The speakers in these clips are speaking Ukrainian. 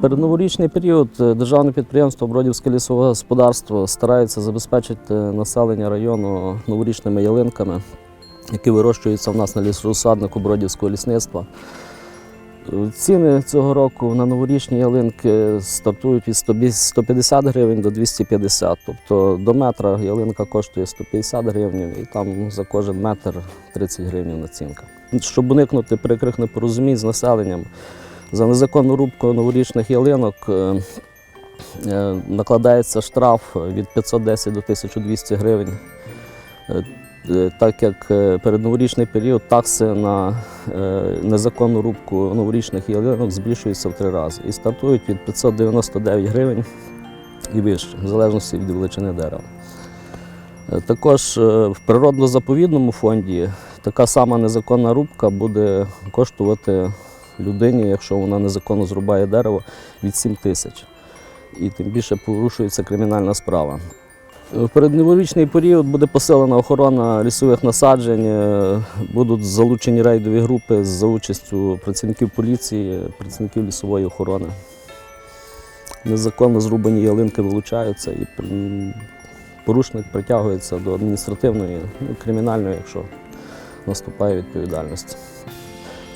Перед новорічний період е, державне підприємство Бродівське лісове господарство старається забезпечити населення району новорічними ялинками, які вирощуються в нас на лісорозсаднику Бродівського лісництва. Е, Ціни цього року на новорічні ялинки стартують від 150 гривень до 250. Тобто до метра ялинка коштує 150 гривень і там за кожен метр 30 гривень націнка. Щоб уникнути прикрих непорозумінь з населенням, за незаконну рубку новорічних ялинок е, е, накладається штраф від 510 до 1200 гривень. Е, Так як перед новорічний період такси на незаконну рубку новорічних ялинок збільшуються в три рази і стартують від 599 гривень і вище, в залежності від величини дерева. Також в природно-заповідному фонді така сама незаконна рубка буде коштувати людині, якщо вона незаконно зрубає дерево, від 7 тисяч. І тим більше порушується кримінальна справа. В передноворічний період буде посилена охорона лісових насаджень, е, будуть залучені рейдові групи за участю працівників поліції, працівників лісової охорони. Незаконно зрубані ялинки вилучаються і порушник притягується до адміністративної, ну, кримінальної, якщо наступає відповідальність.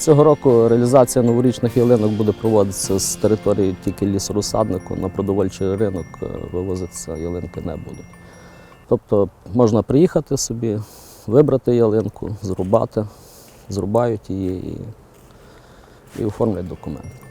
Цього року реалізація новорічних ялинок буде проводитися з території тільки лісорусаднику, на продовольчий ринок е, вивозитися ялинки не будуть. Тобто можна приїхати собі, вибрати ялинку, зрубати, зрубають її і, і оформлять документи.